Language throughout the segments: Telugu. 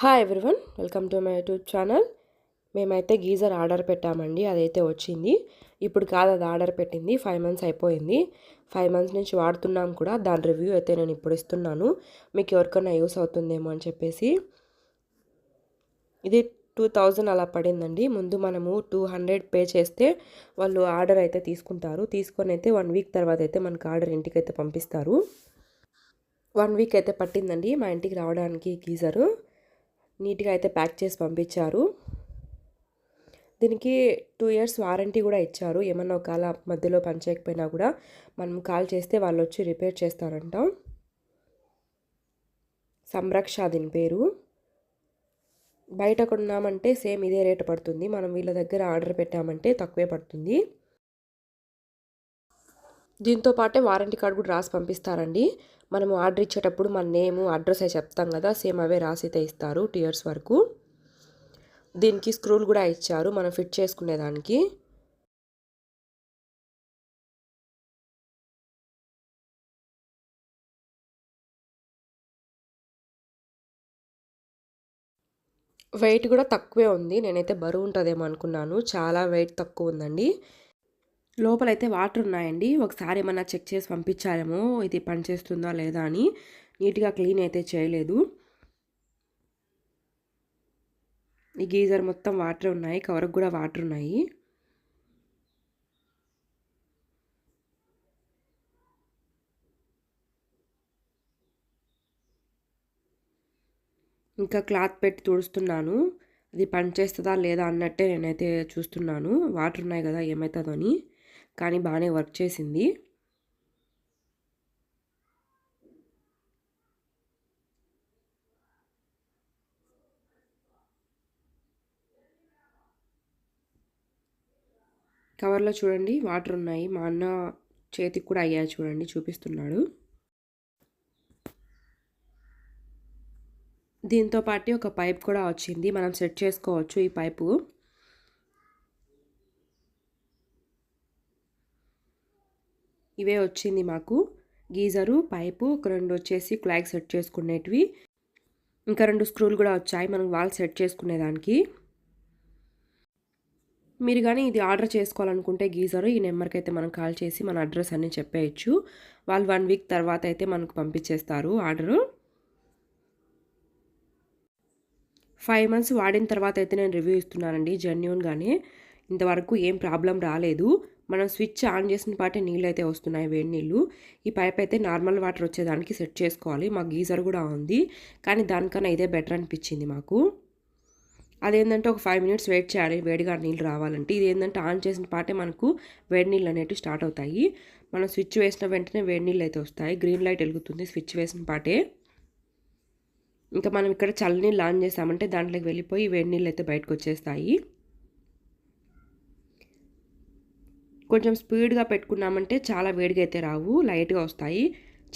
Hi everyone welcome to my YouTube channel మేమైతే గీజర్ ఆర్డర్ పెట్టామండి అదైతే వచ్చింది. ఇప్పుడు కాదు అది ఆర్డర్ పెట్టింది ఫైవ్ మంత్స్ అయిపోయింది. ఫైవ్ మంత్స్ నుంచి వాడుతున్నాం కూడా దాని రివ్యూ అయితే నేను ఇప్పుడు ఇస్తున్నాను. మీకు ఎవరికైనా యూస్ అవుతుందేమో అని చెప్పేసి. ఇది టూ థౌజండ్ అలా పడిందండి. ముందు మనము టూ హండ్రెడ్ పే చేస్తే వాళ్ళు ఆర్డర్ అయితే తీసుకుంటారు. తీసుకొని అయితే వన్ వీక్ తర్వాత అయితే మనకు ఆర్డర్ ఇంటికి అయితే పంపిస్తారు. వన్ వీక్ అయితే పట్టిందండి మా ఇంటికి రావడానికి గీజరు. నీట్గా అయితే ప్యాక్ చేసి పంపించారు. దీనికి టూ ఇయర్స్ వారంటీ కూడా ఇచ్చారు. ఏమన్నా ఒకవేళ మధ్యలో పనిచేయకపోయినా కూడా మనం కాల్ చేస్తే వాళ్ళు వచ్చి రిపేర్ చేస్తారంట. సంరక్ష దీని పేరు. బయట కొన్నామంటే సేమ్ ఇదే రేటు పడుతుంది. మనం వీళ్ళ దగ్గర ఆర్డర్ పెట్టామంటే తక్కువే పడుతుంది. దీంతో పాటే వారంటీ కార్డు కూడా రాసి పంపిస్తారండి. మనము ఆర్డర్ ఇచ్చేటప్పుడు మన నేము అడ్రస్ అయి చెప్తాం కదా సేమ్ అవే రాసి అయితే ఇస్తారు టీయర్స్ వరకు. దీనికి స్క్రూలు కూడా ఇచ్చారు మనం ఫిట్ చేసుకునేదానికి వెయిట్ కూడా తక్కువే ఉంది నేనైతే బరువు ఉంటుందేమో అనుకున్నాను చాలా వెయిట్ తక్కువ ఉందండి. లోపలైతే వాటర్ ఉన్నాయండి. ఒకసారి ఏమన్నా చెక్ చేసి పంపించారేమో ఇది పనిచేస్తుందా లేదా అని. నీట్గా క్లీన్ అయితే చేయలేదు. ఈ గీజర్ మొత్తం వాటర్ ఉన్నాయి కవర్కి కూడా వాటర్ ఉన్నాయి. ఇంకా క్లాత్ పెట్టి తుడుస్తున్నాను. అది పనిచేస్తుందా లేదా అన్నట్టే నేనైతే చూస్తున్నాను. వాటర్ ఉన్నాయి కదా ఏమవుతుందో అని. కానీ బాగానే వర్క్ చేసింది. కవర్లో చూడండి వాటర్ ఉన్నాయి. మా అన్న చేతికి కూడా అయ్యాయి చూడండి చూపిస్తున్నాడు. దీంతో పాటు ఒక పైప్ కూడా వచ్చింది. మనం సెట్ చేసుకోవచ్చు ఈ పైపు. ఇవే వచ్చింది మాకు. గీజరు పైపు ఒక రెండు వచ్చేసి క్లాగ్ సెట్ చేసుకునేటివి. ఇంకా రెండు స్క్రూలు కూడా వచ్చాయి మనం వాల్ సెట్ చేసుకునేదానికి. మీరు కానీ ఇది ఆర్డర్ చేసుకోవాలనుకుంటే గీజరు ఈ నెంబర్కి అయితే మనం కాల్ చేసి మన అడ్రస్ అన్నీ చెప్పేయచ్చు. వాళ్ళు వన్ వీక్ తర్వాత అయితే మనకు పంపించేస్తారు ఆర్డరు. ఫైవ్ మంత్స్ వాడిన తర్వాత అయితే నేను రివ్యూ ఇస్తున్నానండి జెన్యున్గానే. ఇంతవరకు ఏం ప్రాబ్లం రాలేదు. మనం స్విచ్ ఆన్ చేసిన పాటే నీళ్ళు అయితే వస్తున్నాయి వేడి నీళ్ళు. ఈ పైప్ అయితే నార్మల్ వాటర్ వచ్చేదానికి సెట్ చేసుకోవాలి. మా గీజర్ కూడా ఉంది. కానీ దానికన్నా ఇదే బెటర్ అనిపించింది మాకు. అదేంటంటే ఒక ఫైవ్ మినిట్స్ వెయిట్ చేయాలి. వేడిగా నీళ్ళు రావాలంటే. ఇది ఏంటంటే ఆన్ చేసిన పాటే మనకు వేడి నీళ్ళు అనేవి స్టార్ట్ అవుతాయి. మనం స్విచ్ వేసిన వెంటనే వేడి నీళ్ళు అయితే వస్తాయి. గ్రీన్ లైట్ వెలుగుతుంది స్విచ్ వేసిన పాటే. ఇంకా మనం ఇక్కడ చల్లనీళ్ళు ఆన్ చేసామంటే దాంట్లోకి వెళ్ళిపోయి వేడి నీళ్ళు అయితే బయటకు వచ్చేస్తాయి. కొంచెం స్పీడ్గా పెట్టుకున్నామంటే చాలా వేడిగా అయితే రావు లైట్గా వస్తాయి.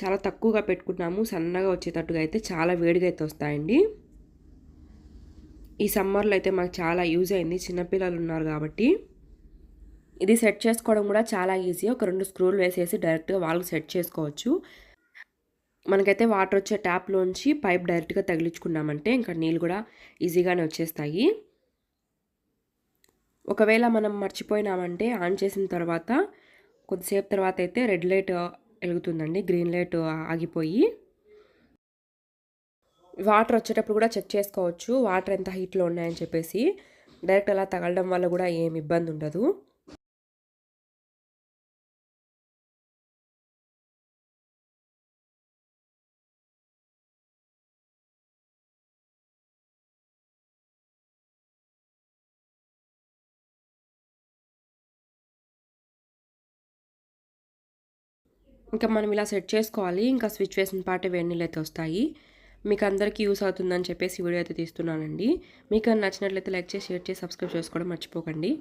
చాలా తక్కువగా పెట్టుకున్నాము సన్నగా వచ్చేటట్టుగా అయితే చాలా వేడిగా అయితే వస్తాయండి. ఈ సమ్మర్లో అయితే మాకు చాలా యూజ్ అయింది చిన్నపిల్లలు ఉన్నారు కాబట్టి. ఇది సెట్ చేసుకోవడం కూడా చాలా ఈజీ ఒక రెండు స్క్రూలు వేసేసి డైరెక్ట్గా వాళ్ళకి సెట్ చేసుకోవచ్చు. మనకైతే వాటర్ వచ్చే ట్యాప్లోంచి పైప్ డైరెక్ట్గా తగిలించుకున్నామంటే ఇంకా నీళ్ళు కూడా ఈజీగానే వచ్చేస్తాయి. ఒకవేళ మనం మర్చిపోయినామంటే ఆన్ చేసిన తర్వాత కొద్దిసేపు తర్వాత అయితే రెడ్ లైట్ వెలుగుతుందండి. గ్రీన్ లైట్ ఆగిపోయి వాటర్ వచ్చేటప్పుడు కూడా చెక్ చేసుకోవచ్చు. వాటర్ ఎంత హీట్లో ఉన్నాయని చెప్పేసి డైరెక్ట్ అలా తగలడం వల్ల కూడా ఏం ఇబ్బంది ఉండదు. ఇంకా మనం ఇలా సెట్ చేసుకోవాలి. ఇంకా స్విచ్ వేసిన పాటే వేడి నీళ్ళు అయితే వస్తాయి. మీకు అందరికీ యూస్ అవుతుందని చెప్పేసి వీడియో అయితే తీస్తున్నానండి. మీకు నచ్చినట్లయితే లైక్ చేసి షేర్ చేసి సబ్స్క్రైబ్ చేసుకోవడం మర్చిపోకండి.